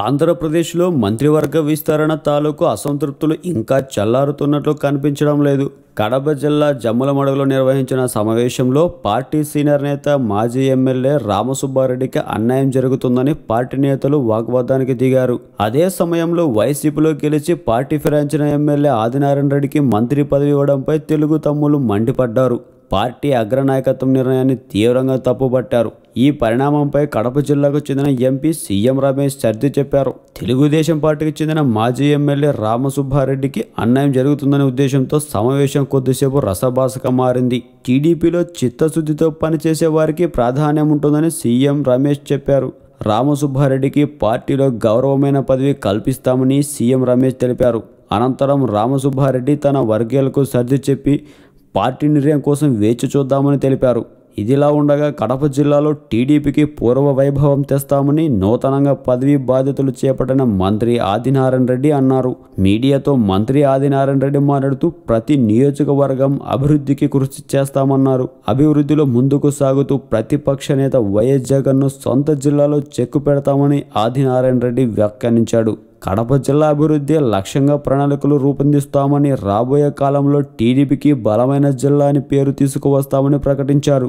ఆంధ్రప్రదేశ్లో మంత్రివర్గ విస్తరణ తాలూకు అసంతృప్తులు ఇంకా చల్లారుతున్నట్లు కనిపించడం లేదు. కడప జిల్లా జమ్మలమడుగులో నిర్వహించిన సమావేశంలో పార్టీ సీనియర్ నేత మాజీ ఎమ్మెల్యే రామసుబ్బారెడ్డికి అన్యాయం జరుగుతుందని పార్టీ నేతలు వాగ్వాదానికి దిగారు. అదే సమయంలో వైసీపీలో గెలిచి పార్టీ ఫిరాయించిన ఎమ్మెల్యే ఆదినారాయణ రెడ్డికి మంత్రి పదవి ఇవ్వడంపై తెలుగు తమ్ములు మండిపడ్డారు. పార్టీ అగ్రనాయకత్వం నిర్ణయాన్ని తీవ్రంగా తప్పుపట్టారు. ఈ పరిణామంపై కడప జిల్లాకు చెందిన ఎంపీ సీఎం రమేష్ సర్ది చెప్పారు. తెలుగుదేశం పార్టీకి చెందిన మాజీ ఎమ్మెల్యే రామసుబ్బారెడ్డికి అన్యాయం జరుగుతుందనే ఉద్దేశంతో సమావేశం కొద్దిసేపు రసభాసగా మారింది. టీడీపీలో చిత్తశుద్ధితో పనిచేసే వారికి ప్రాధాన్యం ఉంటుందని సీఎం రమేష్ చెప్పారు. రామసుబ్బారెడ్డికి పార్టీలో గౌరవమైన పదవి కల్పిస్తామని సీఎం రమేష్ తెలిపారు. అనంతరం రామసుబ్బారెడ్డి తన వర్గీయులకు సర్ది చెప్పి పార్టీ నిర్ణయం కోసం వేచి చూద్దామని తెలిపారు. ఇదిలా ఉండగా కడప జిల్లాలో టీడీపీకి పూర్వ వైభవం తెస్తామని నూతనంగా పదవీ బాధ్యతలు చేపట్టిన మంత్రి ఆదినారాయణ రెడ్డి అన్నారు. మీడియాతో మంత్రి ఆదినారాయణ రెడ్డి మాట్లాడుతూ ప్రతి నియోజకవర్గం అభివృద్ధికి కృషి చేస్తామన్నారు. అభివృద్ధిలో ముందుకు సాగుతూ ప్రతిపక్ష నేత వైఎస్ జగన్ను సొంత జిల్లాలో చెక్కు పెడతామని ఆదినారాయణ రెడ్డి వ్యాఖ్యానించాడు. కడప జిల్లా అభివృద్ధి లక్ష్యంగా ప్రణాళికలు రూపొందిస్తామని రాబోయే కాలంలో టీడీపీకి బలమైన జిల్లా అని పేరు తీసుకువస్తామని ప్రకటించారు.